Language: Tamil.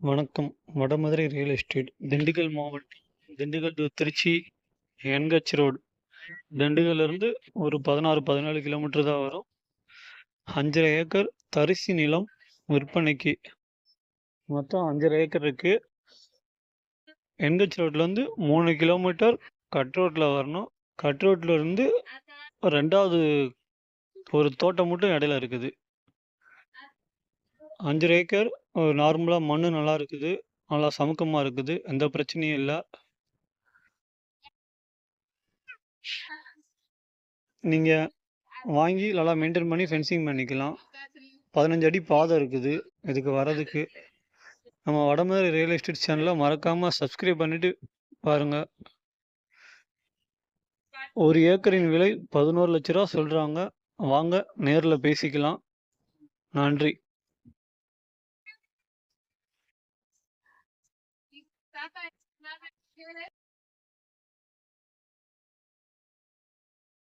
வணக்கம். Vadamadurai real estate. திண்டுக்கல் மாவட்டம். Dindigul to Trichy N H road. திண்டுக்கல்லேருந்து ஒரு 16, 17 கிலோமீட்டர் தான் வரும். 5 1/2 ஏக்கர் தரிசி நிலம் விற்பனைக்கு. மொத்தம் 5 1/2 ஏக்கர் இருக்குது என்ஹெச் ரோட்லேருந்து மூணு கிலோமீட்டர் கட் ரோட்டில் வரணும். கட் ரோட்ல இருந்து ரெண்டாவது ஒரு தோட்டம் மட்டும் இடையில இருக்குது. 5 1/2 ஏக்கர் ஒரு மண் நல்லா இருக்குது. நல்லா சமுக்கமாக இருக்குது. எந்த பிரச்சனையும் இல்லை நீங்கள் வாங்கி நல்லா மெயின்டெயின் பண்ணி ஃபென்சிங் பண்ணிக்கலாம். 15 அடி பாதை இருக்குது. இதுக்கு வரதுக்கு. நம்ம வடமதுரை ரியல் எஸ்டேட் சேனல மறக்காமல் சப்ஸ்கிரைப் பண்ணிவிட்டு பாருங்கள் ஒரு ஏக்கரின் விலை பதினோரு லட்ச ரூபா சொல்கிறாங்க வாங்க நேரில் பேசிக்கலாம். நன்றி. Tata is not here.